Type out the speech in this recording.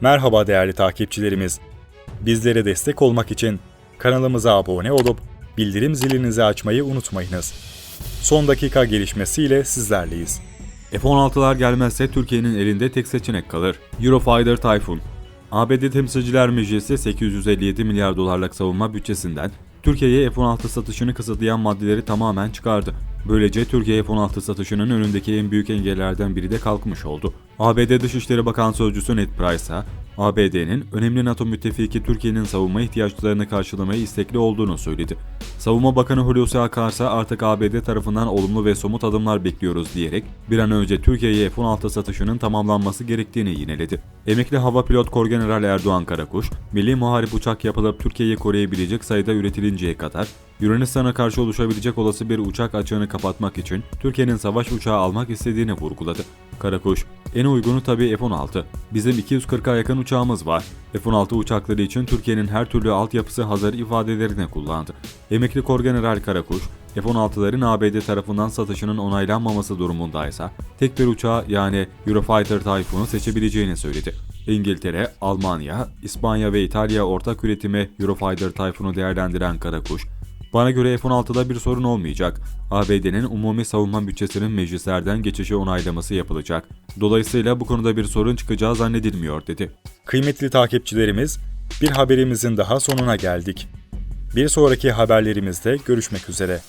Merhaba değerli takipçilerimiz. Bizlere destek olmak için kanalımıza abone olup bildirim zilinizi açmayı unutmayınız. Son dakika gelişmesiyle sizlerleyiz. F-16'lar gelmezse Türkiye'nin elinde tek seçenek kalır. Eurofighter Typhoon. ABD Temsilciler Meclisi 857 milyar dolarlık savunma bütçesinden Türkiye'ye F-16 satışını kısıtlayan maddeleri tamamen çıkardı. Böylece Türkiye F-16 satışının önündeki en büyük engellerden biri de kalkmış oldu. ABD Dışişleri Bakan Sözcüsü Ned Price'a, ABD'nin önemli NATO müttefiki Türkiye'nin savunma ihtiyaçlarını karşılamaya istekli olduğunu söyledi. Savunma Bakanı Hulusi Akar ise artık ABD tarafından olumlu ve somut adımlar bekliyoruz diyerek bir an önce Türkiye'ye F-16 satışının tamamlanması gerektiğini yineledi. Emekli hava pilot Korgeneral Erdoğan Karakuş, milli muharip uçak yapılıp Türkiye'yi koruyabilecek sayıda üretilinceye kadar Yunanistan'a karşı oluşabilecek olası bir uçak açığını kapatmak için Türkiye'nin savaş uçağı almak istediğini vurguladı. Karakuş, en uygunu tabii F-16. Bizim 240'a yakın uçağımız var. F-16 uçakları için Türkiye'nin her türlü altyapısı hazır ifadelerini kullandı. Emekli Korgeneral Karakuş, F-16'ların ABD tarafından satışının onaylanmaması durumundaysa tek bir uçağı yani Eurofighter Typhoon'u seçebileceğini söyledi. İngiltere, Almanya, İspanya ve İtalya ortak üretimi Eurofighter Typhoon'u değerlendiren Karakuş, bana göre F-16'da bir sorun olmayacak. ABD'nin umumi savunma bütçesinin meclislerden geçişi onaylaması yapılacak. Dolayısıyla bu konuda bir sorun çıkacağı zannedilmiyor dedi. Kıymetli takipçilerimiz, bir haberimizin daha sonuna geldik. Bir sonraki haberlerimizde görüşmek üzere.